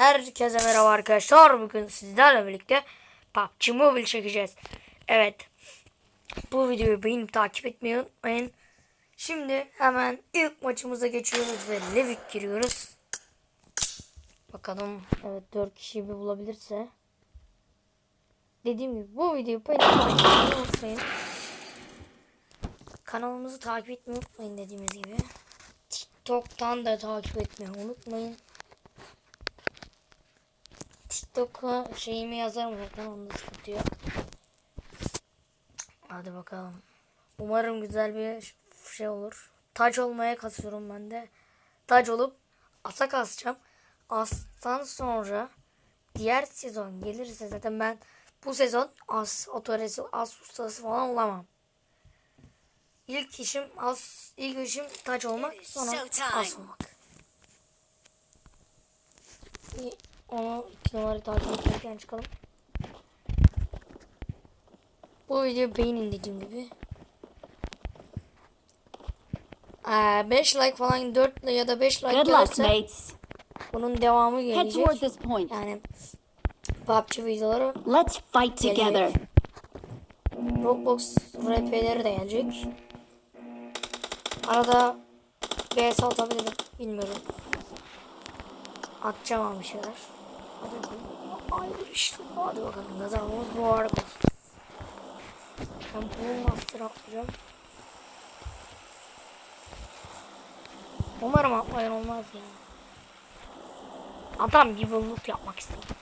Herkese merhaba arkadaşlar. Bugün sizlerle birlikte PUBG Mobile çekeceğiz. Evet. Bu videoyu beğenip takip etmeyi unutmayın. Şimdi hemen ilk maçımıza geçiyoruz ve Levik giriyoruz. Bakalım evet 4 kişiyi bir bulabilirse. Dediğim gibi bu videoyu paylaşmayı unutmayın. Kanalımızı takip etmeyi unutmayın dediğimiz gibi. TikTok'tan da takip etmeyi unutmayın. TikTok'a şeyimi yazarım zaten onda sıkıntı yok. Hadi bakalım. Umarım güzel bir şey olur. Taç olmaya kasıyorum ben de. Taç olup asa kasacağım. Astan sonra diğer sezon gelirse zaten ben bu sezon as otoresi as ustası falan olamam. İlk işim as ilk işim taç olmak sonra as olmak. Onu numara takip etmekten çıkalım. Bu videoyu beğenin dediğim gibi. 5 like falan 4 ya da 5 like Good luck, gelirse mates. bunun devamı Head gelecek. toward this point. Yani PUBG videoları Let's fight together. Roblox RP'leri de gelecek. Arada VS atabilirim. Bilmiyorum. Atacağım ama bir şeyler. Hayır işte. Hadi bakalım. Nazarımız bu arada olsun. Bunu master atlayacağım. Umarım atlayan olmaz ya. Adam gibi loot yapmak istedim.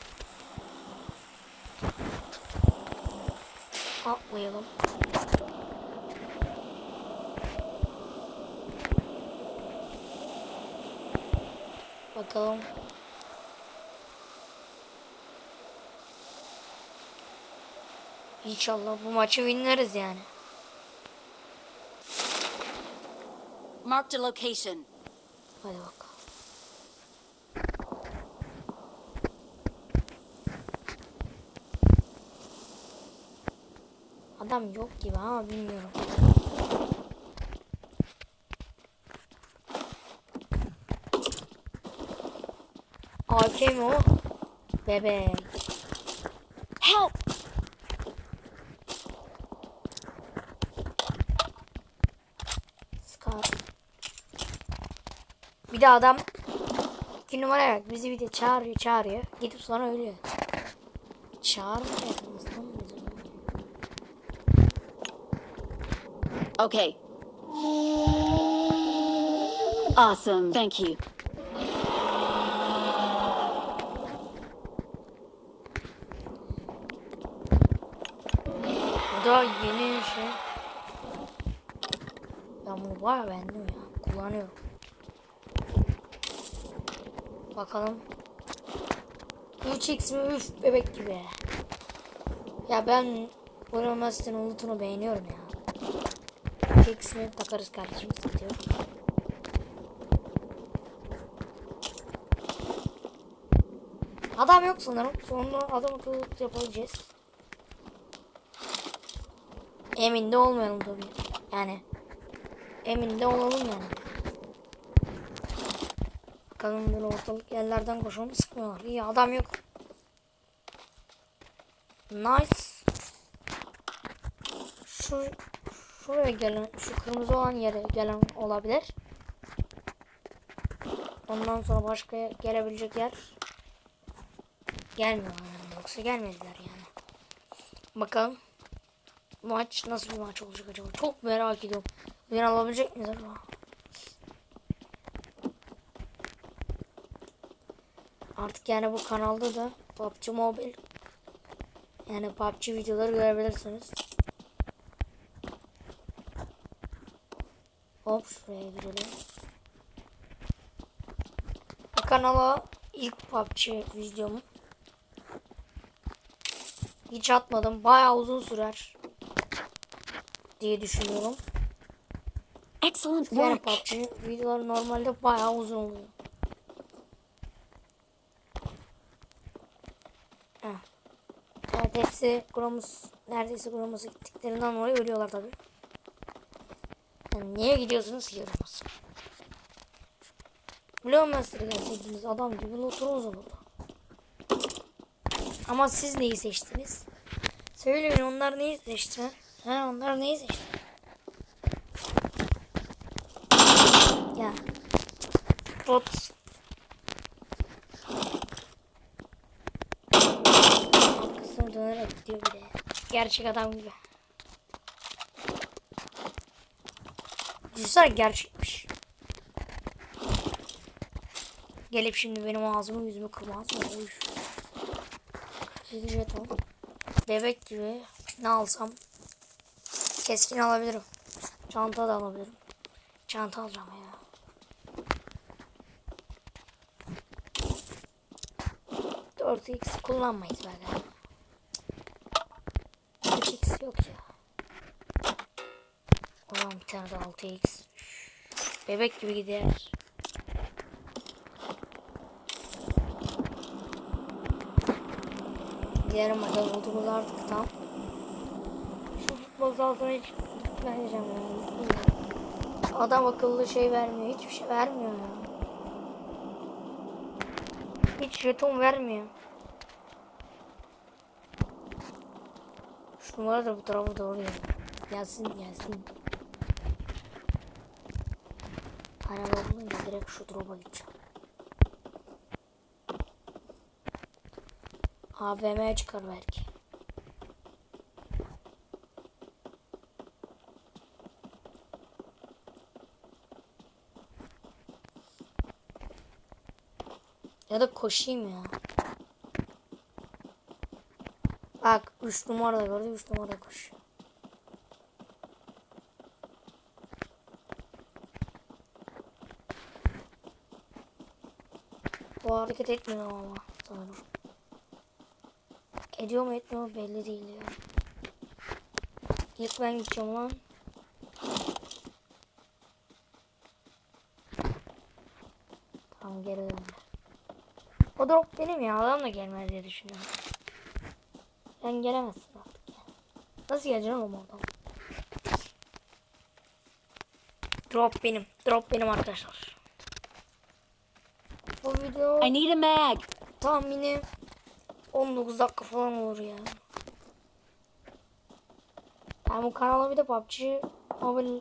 Atlayalım. Bakalım. İnşallah bu maçı winleriz yani. Marked a location. Hadi bakalım. Adam yok gibi ama bilmiyorum. AK mi o? Bebek. Help! Bir de adam iki numara bak bizi bir de çağırıyor çağırıyor. Gidip sonra ölüyor. Çağırmıyor. Nasıl bizi? Okay. Awesome. Thank you. Bu da yeni şey. Ben bunu bayağı beğendim ya. Kullanıyorum. Bakalım. 3x mi? Üf bebek gibi. Ya ben Bruno Mars'ın lootunu beğeniyorum ya. 3x mi takarız kardeşim sıkıntı. Adam yok sanırım. Sonra adam akıllı yapabileceğiz. Emin de olmayalım tabii. Yani emin de olalım yani. Bakalım böyle ortalık yerlerden koşalım sıkmıyorlar. İyi adam yok. Nice. Şu şuraya gelen şu kırmızı olan yere gelen olabilir. Ondan sonra başka gelebilecek yer gelmiyor yani. Yoksa gelmediler yani. Bakalım maç nasıl bir maç olacak acaba? Çok merak ediyorum. Win alabilecek miyiz acaba? Artık yani bu kanalda da PUBG Mobile yani PUBG videoları görebilirsiniz. Hop şuraya girelim. Bu kanala ilk PUBG videomu hiç atmadım. Bayağı uzun sürer diye düşünüyorum. Excellent Yani. PUBG videoları normalde bayağı uzun oluyor. Heh. Evet hepsi Gromus neredeyse Gromus'a gittiklerinden dolayı ölüyorlar tabi. Yani niye gidiyorsunuz ki Gromus'a? Blue Master'ı gelseydiniz adam gibi otururuz orada. Ama siz neyi seçtiniz? Söyleyin onlar neyi seçti? Ha onlar neyi seçti? Ya. Bot. Arkasına dönerek gidiyor bir de. Gerçek adam gibi. Düşünsene gerçekmiş. Gelip şimdi benim ağzımı yüzümü kırmaz mı? 47 jeton. Bebek gibi ne alsam keskin alabilirim. Çanta da alabilirim. Çanta alacağım ya. Dört x kullanmayız böyle. 3x yok ya. O zaman bir tane de 6x. Bebek gibi gider. Diğer maçta olduğumuz artık tam. Şu futbol sahasına hiç gitmeyeceğim yani. Adam akıllı şey vermiyor. Hiçbir şey vermiyor ya. Hiç jeton vermiyor. Şu numara da bu tarafa doğru geliyor. Gelsin gelsin. Araba bulunca direkt şu drop'a gideceğim. AVM'ye çıkar belki. Ya da koşayım ya. Bak 3 numara gördü 3 numara koşuyor. Bu hareket etmiyor ama sanırım. Ediyor mu etmiyor belli değil ya. İlk ben gideceğim lan. Tamam geri döndü. O drop benim ya adam da gelmez diye düşünüyorum. Sen gelemezsin artık ya. Nasıl geleceksin oğlum oradan? Drop benim. Drop benim arkadaşlar. Video I need a mag. tahmini 19 dakika falan olur ya. Ben bu kanala bir de PUBG Mobile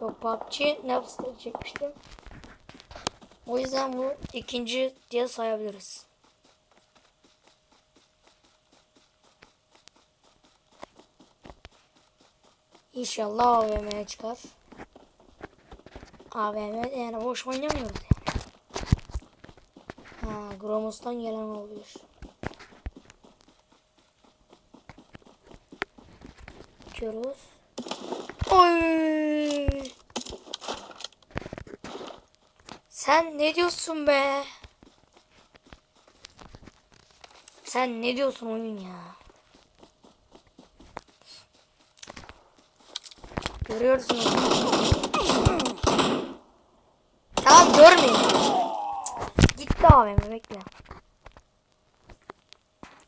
yok PUBG Napster çekmiştim. O yüzden bu ikinci diye sayabiliriz. İnşallah AVM'ye çıkar. AVM yani boş oynamıyoruz Gromos'tan gelen oluyor. Bakıyoruz. Oy! Sen ne diyorsun be? Sen ne diyorsun oyun ya? Görüyorsunuz. Tamam görmeyin. Abim bekle.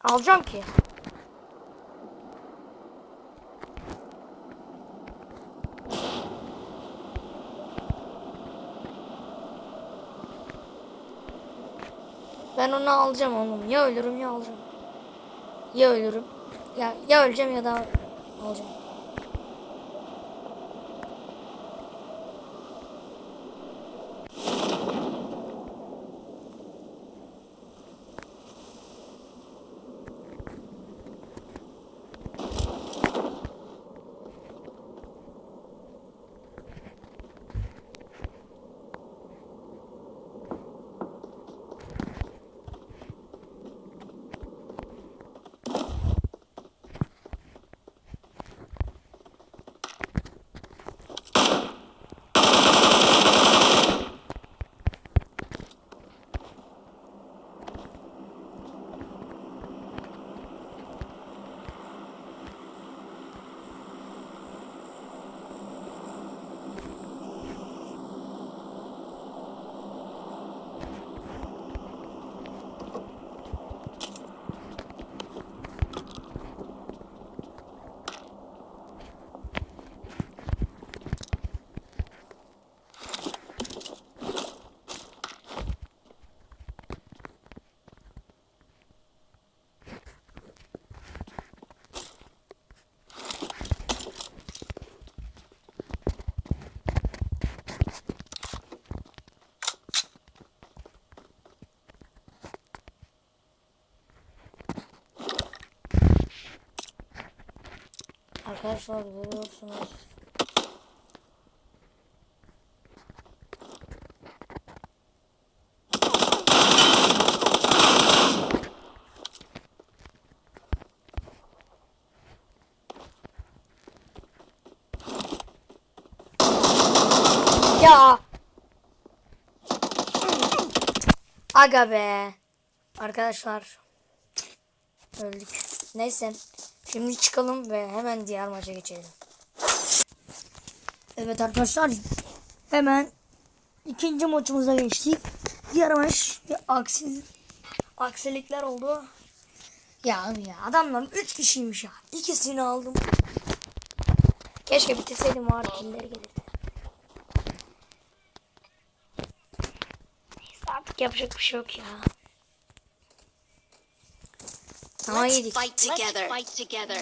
Alacağım ki. Ben onu alacağım oğlum. Ya ölürüm ya alacağım. Ya ölürüm. Ya ya öleceğim ya da alacağım. Arkadaşlar görüyorsunuz. Ya. Aga be. Arkadaşlar. Öldük. Neyse. Şimdi çıkalım ve hemen diğer maça geçelim. Evet arkadaşlar. Hemen ikinci maçımıza geçtik. Diğer maç bir aksi, aksilikler oldu. Ya ya adamlar 3 kişiymiş ya. İkisini aldım. Keşke bitirseydim var killeri gelirdi. Neyse artık yapacak bir şey yok ya. Ama Let's yedik. fight together. Let's fight together.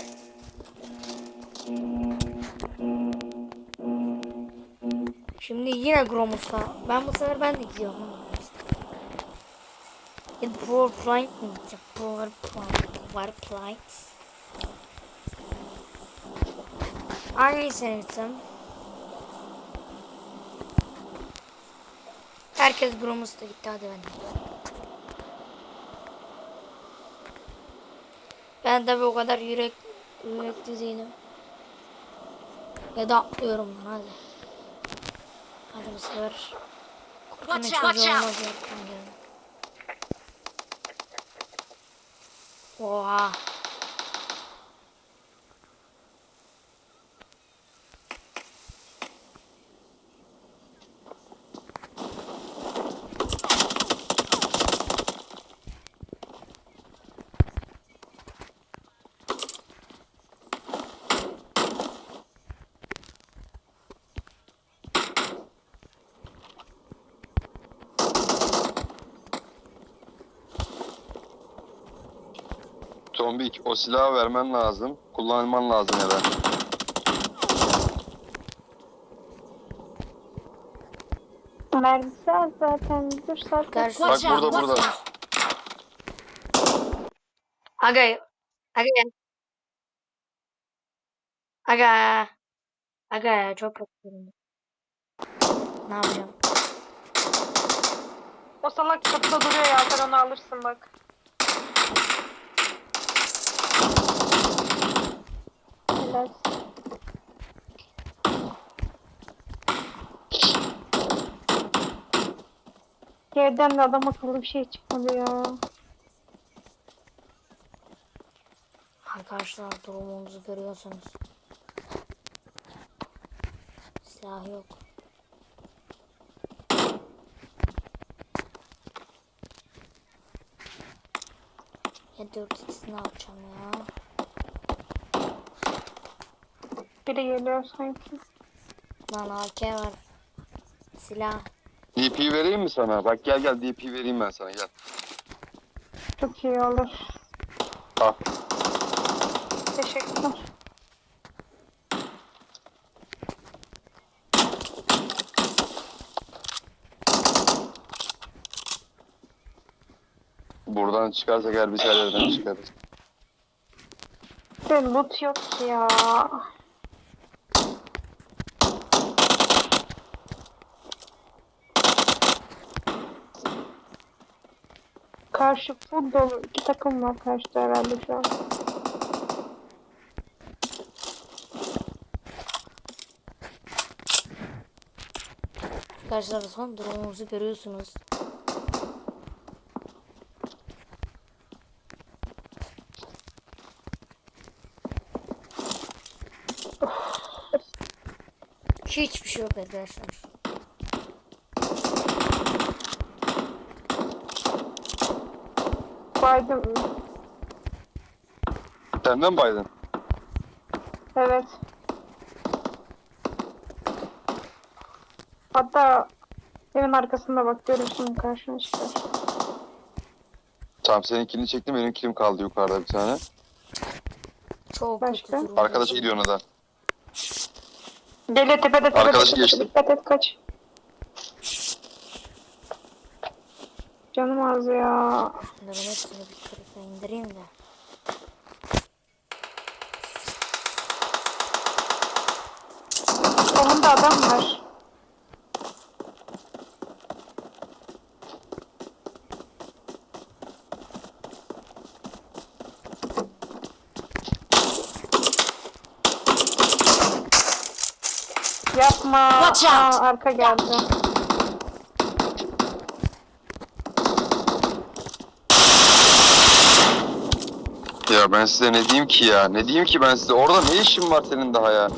Şimdi yine Gromus'ta. Ben bu sefer ben de gidiyorum. Ya Plant mi gideceğim? Power Plant. Hangisine gitsem? Herkes Gromus'ta gitti hadi ben. de. Ben tabi o kadar yürek yürekli değilim. Ya da atlıyorum lan hadi. Hadi bu sefer. Out, çocuğu olmaz yaptan gelin. Oha. Tombik o silahı vermen lazım. Kullanman lazım ya da. Mermisi az zaten. Dur saat Bak burada burada. Aga. Aga. Aga. Aga çok kötü. Ne yapacağım? O salak çatıda duruyor ya. Sen onu alırsın bak. Helal. Yerden de adam akıllı bir şey çıkmadı. Arkadaşlar durumumuzu görüyorsunuz. Silah yok. Ya 4x ne yapacağım ya? Biri geliyor sanki. Lan AK var. Silah. DP vereyim mi sana? Bak gel gel DP vereyim ben sana gel. Çok iyi olur. Al. Teşekkürler. Buradan çıkarsak eğer bir şeylerden çıkarız. Bir loot yok ki ya. Karşı full dolu. iki takım var karşıda herhalde şu an. Arkadaşlar son durumumuzu görüyorsunuz. Hiçbir şey yok arkadaşlar. Baydım. Senden Biden. Evet. Hatta evin arkasında bak görürsün karşına çıkar. Tamam senin kilini çektim benim kilim kaldı yukarıda bir tane. Çok Başka? kötü. Arkadaşa gidiyor ona da. Geliyor tepede tepede. Arkadaşı tepede. geçti. Dikkat et kaç. Canım az ya. Bunların hepsini indireyim de. Burada adam var. Yapma. Aa, arka geldi. Ben size ne diyeyim ki ya? Ne diyeyim ki ben size? Orada ne işin var senin daha ya?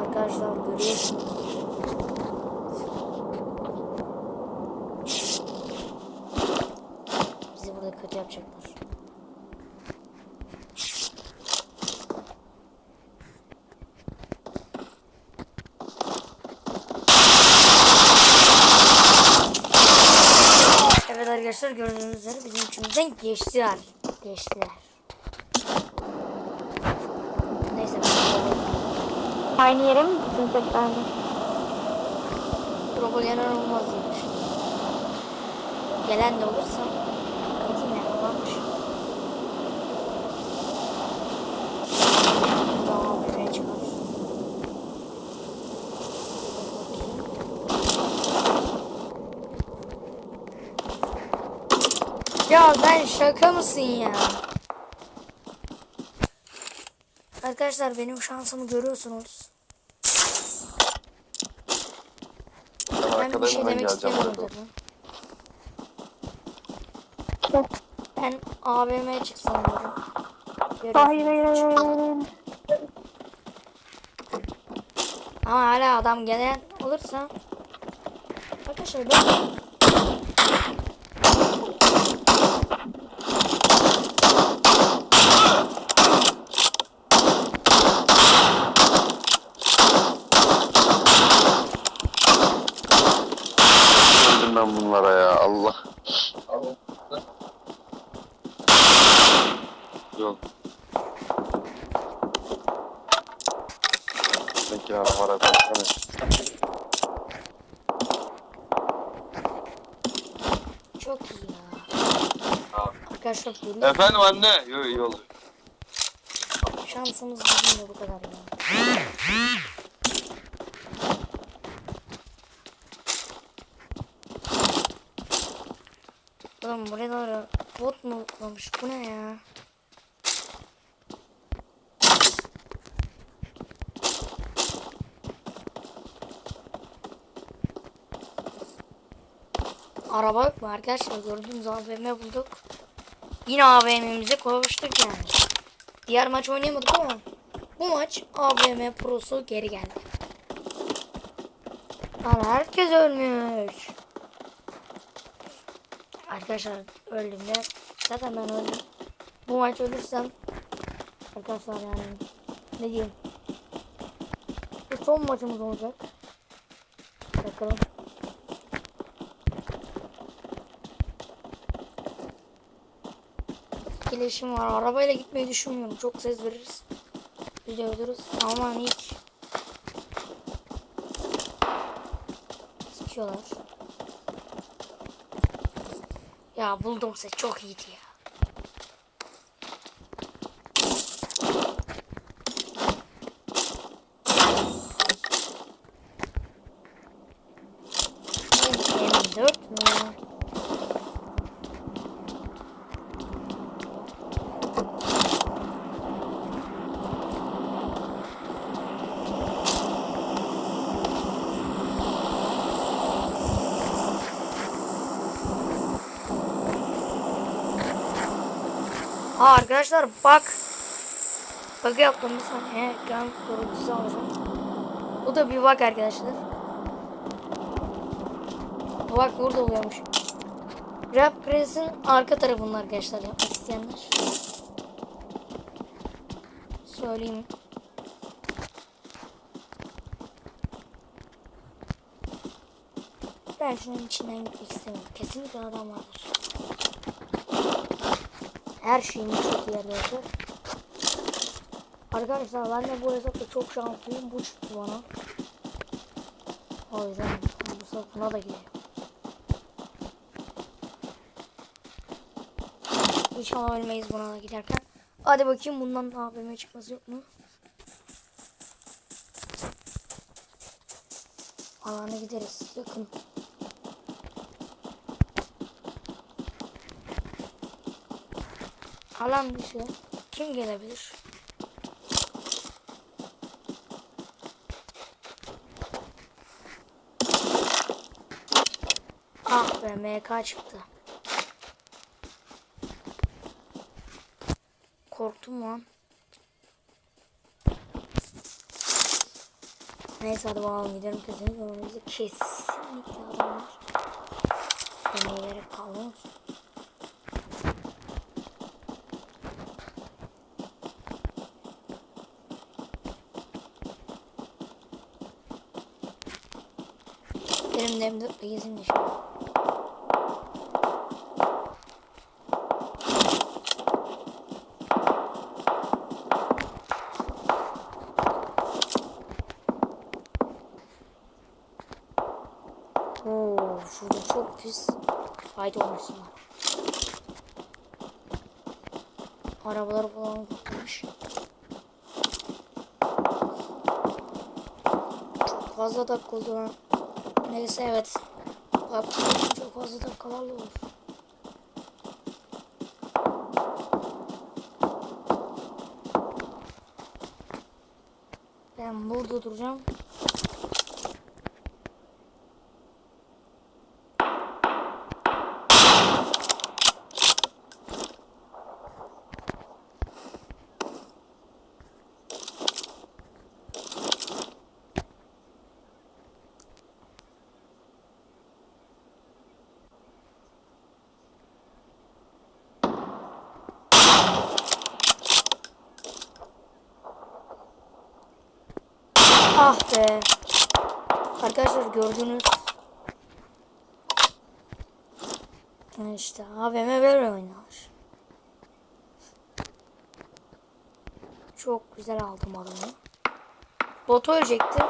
Arkadaşlar görüyorsunuz. Bizi burada kötü yapacaklar. Evet arkadaşlar gördüğünüz üzere bizim içimizden geçtiler. Geçtiler. Neyse Aynı yere mi gittin tekrardan? Propaganda olmaz demiş. Gelen de olursa Bakayım ne varmış. Daha böyle çıkar. Ya sen şaka mısın ya? Arkadaşlar benim şansımı görüyorsunuz. Ben Ben bir şey ben demek istemiyorum dedim. Ben AVM'ye çıksam hayır. hayır. Ama hala adam gelen olursa Arkadaşlar ben Öldüm ben bunlara ya Allah. Yok. Peki ya para koysana. çok iyi ya. Arkadaşlar böyle Efendim anne. Yok iyi oldu. şansımız bizim de bu kadar ya. Oğlum buraya doğru bot mu olmuş? Bu ne ya? Araba yok mu arkadaşlar? Gördüğünüz AVM bulduk. Yine AVM'mize kavuştuk yani. Diğer maç oynayamadık ama bu maç AVM Pro'su geri geldi. Lan herkes ölmüş. Arkadaşlar öldüm de zaten ben öldüm. Bu maç ölürsem arkadaşlar yani ne diyeyim. Bu son maçımız olacak. Bakalım. Etkileşim var. Arabayla gitmeyi düşünmüyorum. Çok ses veririz. Biz de ölürüz. Aman hiç. Sıkıyorlar. Ya buldum ses. Çok iyiydi ya. Aa arkadaşlar bak. Bug yaptım bir saniye. Ekran görüntüsü alacağım. Bu da bir bug arkadaşlar. Bak burada oluyormuş. Rap Press'in arka tarafında arkadaşlar yapmak isteyenler. Söyleyeyim. Ben şunun içinden gitmek istemiyorum. Kesinlikle adam vardır. Her şeyin çok iyi arkadaşlar. Arkadaşlar ben de bu hesapta çok şanslıyım. Bu çıktı bana. O yüzden bu buna da gidiyor. İnşallah ölmeyiz buna da giderken. Hadi bakayım bundan da AVM çıkması yok mu? Alana gideriz. Yakın. Alan dışı. Kim gelebilir? Ah be MK çıktı. Korktum lan. Neyse hadi bakalım gidelim kesinlikle önümüzde kesinlikle adam var. Demeye Benim de M4'le gezim de şimdi. Oo, şurada çok pis fight olmuşsun. Arabaları falan kurtulmuş. Çok fazla dakika oldu. Neyse evet. Bak çok fazla dakikalarla olur. Ben burada duracağım. Be. Arkadaşlar gördünüz. İşte AVM böyle oynar. Çok güzel aldım adamı. Bot ölecekti.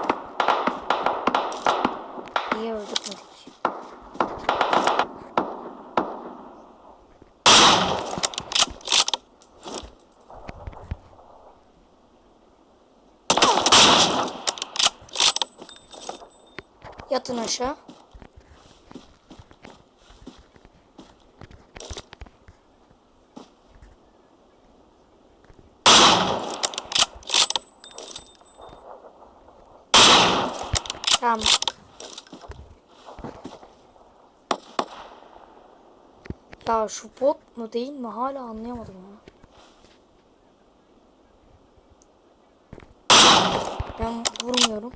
İyi öldürmedik. Yatın aşağı. Tamam. Ya şu bot mu değil mi hala anlayamadım ya. Ben vurmuyorum.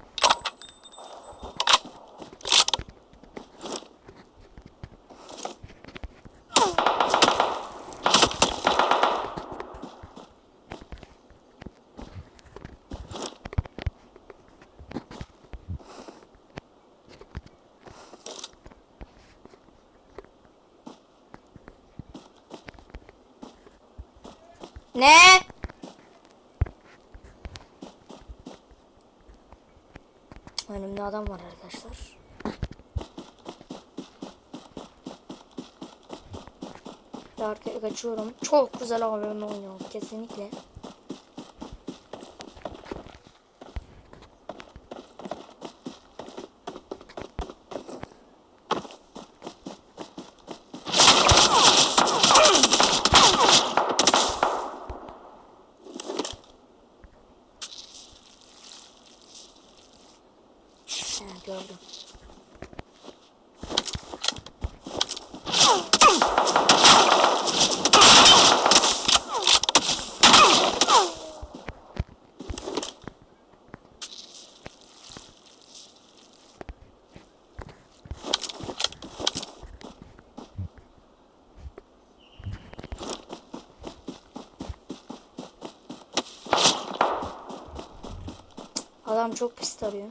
Ne? Önümde adam var arkadaşlar. Arkaya kaçıyorum. Çok güzel AVM oynuyor kesinlikle. He, gördüm. Adam çok pis arıyor.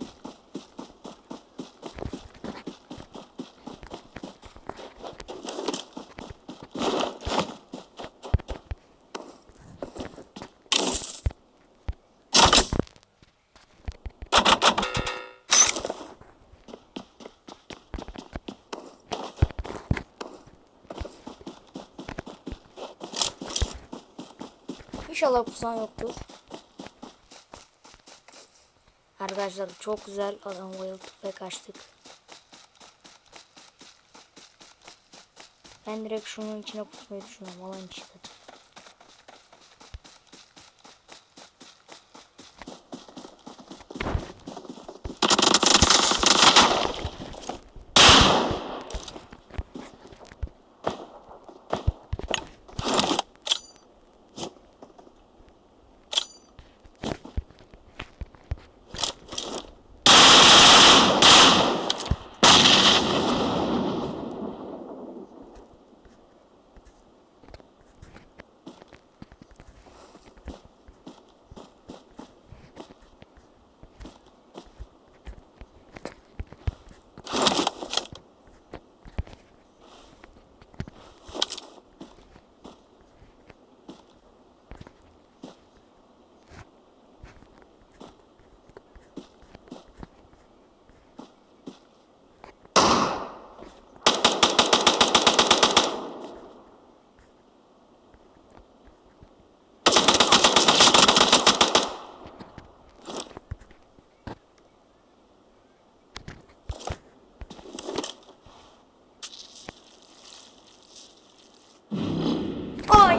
İnşallah kusan yoktur. Arkadaşlar çok güzel adam bayıldık ve kaçtık. Ben direkt şunun içine kusmayı düşünüyorum. Alan içinde.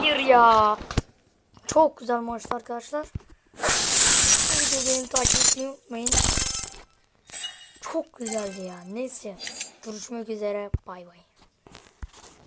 Hayır ya. Çok güzel maçtı arkadaşlar. Videoyu benim takip unutmayın. Çok güzeldi ya. Neyse. Görüşmek üzere. Bay bay.